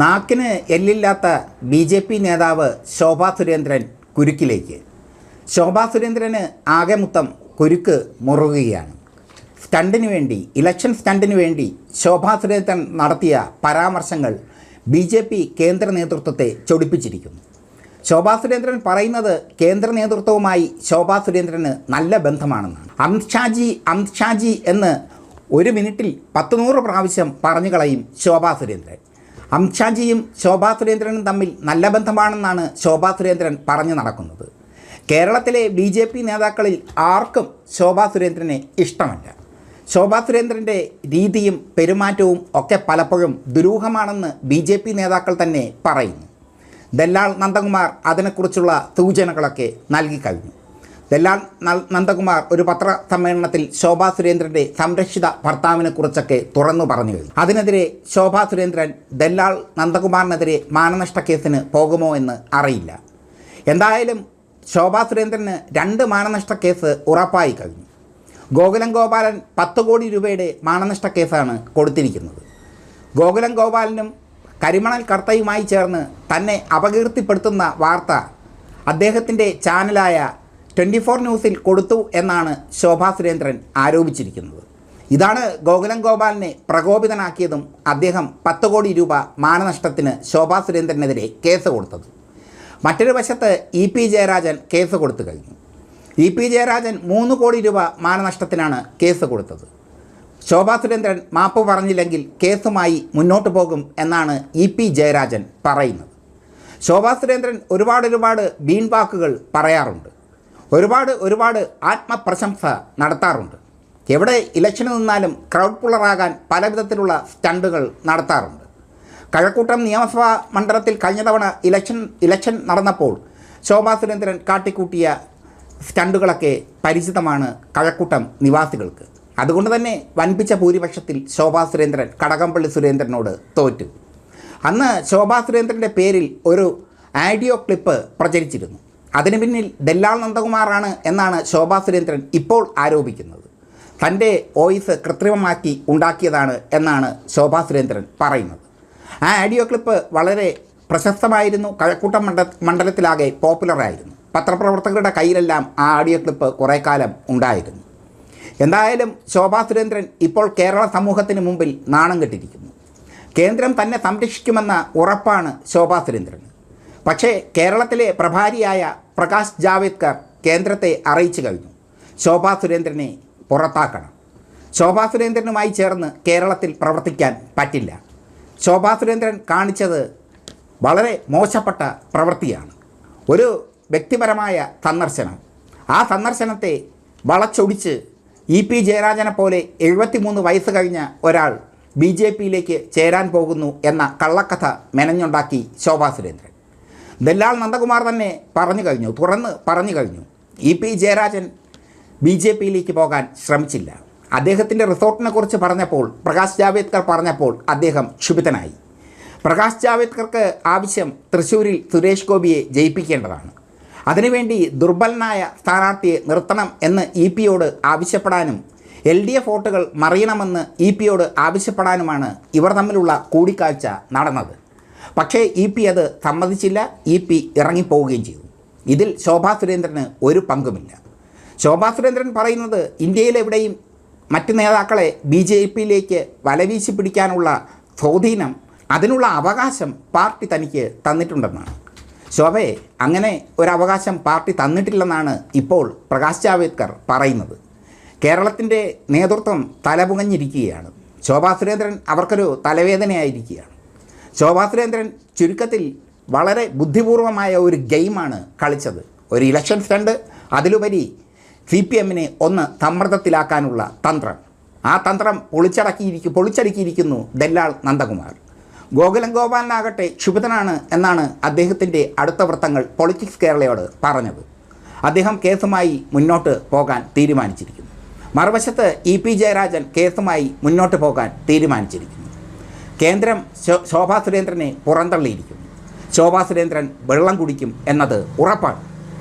നാക്കിന് എല്ലില്ലാത്ത B J P നേതാവ് ശോഭാ സുരേന്ദ്രൻ കുരുക്കിലേക്ക്. ശോഭാ സുരേന്ദ്രന് ആകെ മൊത്തം കുരുക്ക് മുറുകുകയാണ്. സ്റ്റണ്ടിന് വേണ്ടി ഇലക്ഷൻ സ്റ്റണ്ടിന് വേണ്ടി ശോഭാ സുരേന്ദ്രൻ നടത്തിയ പരാമർശങ്ങൾ ബി ജെ പി കേന്ദ്ര നേതൃത്വത്തെ ചൊടിപ്പിച്ചിരിക്കുന്നു. ശോഭാ സുരേന്ദ്രൻ പറയുന്നത് കേന്ദ്ര നേതൃത്വവുമായി ശോഭാ സുരേന്ദ്രന് നല്ല ബന്ധമാണെന്നാണ്. അമിത്ഷാജി അമിത്ഷാജി എന്ന് ഒരു മിനിറ്റിൽ പത്തുനൂറ് പ്രാവശ്യം പറഞ്ഞു കളയും ശോഭാ സുരേന്ദ്രൻ. അമിത്ഷാജിയും ശോഭാ സുരേന്ദ്രനും തമ്മിൽ നല്ല ബന്ധമാണെന്നാണ് ശോഭാ സുരേന്ദ്രൻ പറഞ്ഞു നടക്കുന്നത്. കേരളത്തിലെ ബി ജെ പി നേതാക്കളിൽ ആർക്കും ശോഭാ സുരേന്ദ്രനെ ഇഷ്ടമല്ല. ശോഭാ സുരേന്ദ്രന്റെ രീതിയും പെരുമാറ്റവും ഒക്കെ പലപ്പോഴും ദുരൂഹമാണെന്ന് ബി ജെ പി നേതാക്കൾ തന്നെ പറയുന്നു. ദല്ലാൾ നന്ദകുമാർ അതിനെക്കുറിച്ചുള്ള സൂചനകളൊക്കെ നൽകിക്കഴിഞ്ഞു ദല്ലാൾ നൽ- നന്ദകുമാർ ഒരു പത്ര സമ്മേളനത്തിൽ ശോഭാ സുരേന്ദ്രന്റെ സംരക്ഷിത ഭർത്താവിനെ കുറിച്ചൊക്കെ തുറന്നു പറഞ്ഞു അതിനെതിരെ ശോഭാ സുരേന്ദ്രൻ ദല്ലാൾ നന്ദകുമാറിനെതിരെ മാനനഷ്ട കേസിന് പോകുമോ എന്ന് അറിയില്ല. എന്തായാലും ശോഭാ സുരേന്ദ്രന് രണ്ട് മാനനഷ്ട കേസ് ഉറപ്പായി കഴിഞ്ഞു. ഗോകുലം ഗോപാലൻ പത്ത് കോടി രൂപയുടെ മാനനഷ്ട കേസാണ് കൊടുത്തിരിക്കുന്നത്. ഗോകുലം ഗോപാലനും കരിമണൽ കർത്തയുമായി ചേർന്ന് തന്നെ അപകീർത്തിപ്പെടുത്തുന്ന വാർത്ത അദ്ദേഹത്തിന്റെ ചാനലായ ട്വന്റി ഫോർ ന്യൂസിൽ കൊടുത്തു എന്നാണ് ശോഭാ സുരേന്ദ്രൻ ആരോപിച്ചിരിക്കുന്നത്. ഇതാണ് ഗോകുലം ഗോപാലിനെ പ്രകോപിതനാക്കിയതും അദ്ദേഹം പത്ത് കോടി രൂപ മാനനഷ്ടത്തിന് ശോഭാ സുരേന്ദ്രനെതിരെ കേസ് കൊടുത്തത്. മറ്റൊരു വശത്ത് ഇ പി ജയരാജൻ കേസ് കൊടുത്തു കഴിഞ്ഞു. ഇ പി ജയരാജൻ മൂന്ന് കോടി രൂപ മാനനഷ്ടത്തിനാണ് കേസ് കൊടുത്തത്. ശോഭാ സുരേന്ദ്രൻ മാപ്പ് പറഞ്ഞില്ലെങ്കിൽ കേസുമായി മുന്നോട്ട് പോകും എന്നാണ് ഇ പി ജയരാജൻ പറയുന്നത്. ശോഭാ സുരേന്ദ്രൻ ഒരുപാട് ഒരുപാട് വീൺവാക്കുകൾ പറയാറുണ്ട്. ഒരുപാട് ഒരുപാട് ആത്മപ്രശംസ നടത്താറുണ്ട്. എവിടെ ഇലക്ഷന് നിന്നാലും ക്രൗഡ് പുള്ളറാകാൻ പല വിധത്തിലുള്ള സ്റ്റണ്ടുകൾ നടത്താറുണ്ട്. കഴക്കൂട്ടം നിയമസഭാ മണ്ഡലത്തിൽ കഴിഞ്ഞ തവണ ഇലക്ഷൻ ഇലക്ഷൻ നടന്നപ്പോൾ ശോഭാ സുരേന്ദ്രൻ കാട്ടിക്കൂട്ടിയ സ്റ്റണ്ടുകളൊക്കെ പരിചിതമാണ് കഴക്കൂട്ടം നിവാസികൾക്ക്. അതുകൊണ്ട് തന്നെ വൻപിച്ച ഭൂരിപക്ഷത്തിൽ ശോഭാ സുരേന്ദ്രൻ കടകംപള്ളി സുരേന്ദ്രനോട് തോറ്റു. അന്ന് ശോഭാ സുരേന്ദ്രന്റെ പേരിൽ ഒരു ആഡിയോ ക്ലിപ്പ് പ്രചരിച്ചിരുന്നു. അതിന് പിന്നിൽ ദല്ലാൽ നന്ദകുമാറാണ് എന്നാണ് ശോഭാ സുരേന്ദ്രൻ ഇപ്പോൾ ആരോപിക്കുന്നത്. തന്റെ വോയിസ് കൃത്രിമമാക്കി ഉണ്ടാക്കിയതാണ് എന്നാണ് ശോഭാ സുരേന്ദ്രൻ പറയുന്നത്. ആ ആഡിയോ ക്ലിപ്പ് വളരെ പ്രശസ്തമായിരുന്നു. കഴക്കൂട്ടം മണ്ഡ മണ്ഡലത്തിലാകെ പോപ്പുലറായിരുന്നു പത്രപ്രവർത്തകരുടെ കയ്യിലെല്ലാം ആ ആഡിയോ ക്ലിപ്പ് കുറേ കാലം ഉണ്ടായിരുന്നു. എന്തായാലും ശോഭാ സുരേന്ദ്രൻ ഇപ്പോൾ കേരള സമൂഹത്തിന് മുമ്പിൽ നാണം കെട്ടിരിക്കുന്നു. കേന്ദ്രം തന്നെ സംരക്ഷിക്കുമെന്ന ഉറപ്പാണ് ശോഭാ സുരേന്ദ്രന്. പക്ഷേ കേരളത്തിലെ പ്രഭാരിയായ പ്രകാശ് ജാവേദ്കർ കേന്ദ്രത്തെ അറിയിച്ചു കഴിഞ്ഞു. ശോഭാ സുരേന്ദ്രനെ പുറത്താക്കണം. ശോഭാ സുരേന്ദ്രനുമായി ചേർന്ന് കേരളത്തിൽ പ്രവർത്തിക്കാൻ പറ്റില്ല. ശോഭാ സുരേന്ദ്രൻ കാണിച്ചത് വളരെ മോശപ്പെട്ട പ്രവൃത്തിയാണ്. ഒരു വ്യക്തിപരമായ സന്ദർശനം. ആ സന്ദർശനത്തെ വളച്ചൊടിച്ച് ഇ പി ജയരാജനെ പോലെ എഴുപത്തിമൂന്ന് വയസ്സ് കഴിഞ്ഞ ഒരാൾ ബി ജെ പിയിലേക്ക് ചേരാൻ പോകുന്നു എന്ന കള്ളക്കഥ മെനഞ്ഞുണ്ടാക്കി ശോഭാ സുരേന്ദ്രൻ. ദല്ലാൾ നന്ദകുമാർ തന്നെ പറഞ്ഞു കഴിഞ്ഞു തുറന്ന് പറഞ്ഞു കഴിഞ്ഞു. E P Jayarajan B J പിയിലേക്ക് പോകാൻ ശ്രമിച്ചില്ല. അദ്ദേഹത്തിന്റെ റിസോർട്ടിനെ കുറിച്ച് പറഞ്ഞപ്പോൾ പ്രകാശ് ജാവേദ്കർ പറഞ്ഞപ്പോൾ അദ്ദേഹം ക്ഷുഭിതനായി. പ്രകാശ് ജാവേദ്കർക്ക് ആവശ്യം തൃശ്ശൂരിൽ സുരേഷ് ഗോപിയെ ജയിപ്പിക്കേണ്ടതാണ്. അതിനുവേണ്ടി ദുർബലനായ സ്ഥാനാർത്ഥിയെ നിർത്തണം എന്ന് ഇ പിയോട് ആവശ്യപ്പെടാനും എൽ ഡി എഫ് വോട്ടുകൾ മറിയണമെന്ന് ഇ പിയോട് ആവശ്യപ്പെടാനുമാണ് ഇവർ തമ്മിലുള്ള കൂടിക്കാഴ്ച നടന്നത്. പക്ഷേ ഇ പി അത് സമ്മതിച്ചില്ല ഇ പി ഇറങ്ങിപ്പോവുകയും ചെയ്തു. ഇതിൽ ശോഭാ സുരേന്ദ്രന് ഒരു പങ്കുമില്ല. ശോഭാ സുരേന്ദ്രൻ പറയുന്നത് ഇന്ത്യയിലെവിടെയും മറ്റ് നേതാക്കളെ ബി ജെ പിയിലേക്ക് വലവീശി പിടിക്കാനുള്ള സ്വാധീനം അതിനുള്ള അവകാശം പാർട്ടി തനിക്ക് തന്നിട്ടുണ്ടെന്നാണ്. ശോഭയെ അങ്ങനെ ഒരവകാശം പാർട്ടി തന്നിട്ടില്ലെന്നാണ് ഇപ്പോൾ പ്രകാശ് ജാവേദ്കർ പറയുന്നത്. കേരളത്തിന്റെ നേതൃത്വം തലപുകഞ്ഞിരിക്കുകയാണ്. ശോഭാ സുരേന്ദ്രൻ അവർക്കൊരു തലവേദനയായിരിക്കുകയാണ്. ശോഭാ സുരേന്ദ്രൻ ചുരുക്കത്തിൽ വളരെ ബുദ്ധിപൂർവമായ ഒരു ഗെയിമാണ് കളിച്ചത്. ഒരു ഇലക്ഷൻ സ്റ്റണ്ട് അതിലുപരി സി പി എമ്മിനെ ഒന്ന് സമ്മർദ്ദത്തിലാക്കാനുള്ള തന്ത്രം. ആ തന്ത്രം പൊളിച്ചടക്കിയിരിക്കും പൊളിച്ചടക്കിയിരിക്കുന്നു ദല്ലാൾ നന്ദകുമാർ. ഗോകുലം ഗോപാലനാകട്ടെ ക്ഷുഭിതനാണ് എന്നാണ് അദ്ദേഹത്തിന്റെ അടുത്ത വൃത്തങ്ങൾ പൊളിറ്റിക്സ് കേരളയോട് പറഞ്ഞത്. അദ്ദേഹം കേസുമായി മുന്നോട്ട് പോകാൻ തീരുമാനിച്ചിരിക്കുന്നു. മറുവശത്ത് ഇ പി ജയരാജൻ കേസുമായി മുന്നോട്ട് പോകാൻ തീരുമാനിച്ചിരിക്കുന്നു. കേന്ദ്രം ശോഭാ സുരേന്ദ്രനെ പുറന്തള്ളിയിരിക്കും ശോഭാ സുരേന്ദ്രൻ വെള്ളം കുടിക്കും എന്നത് ഉറപ്പാണ്.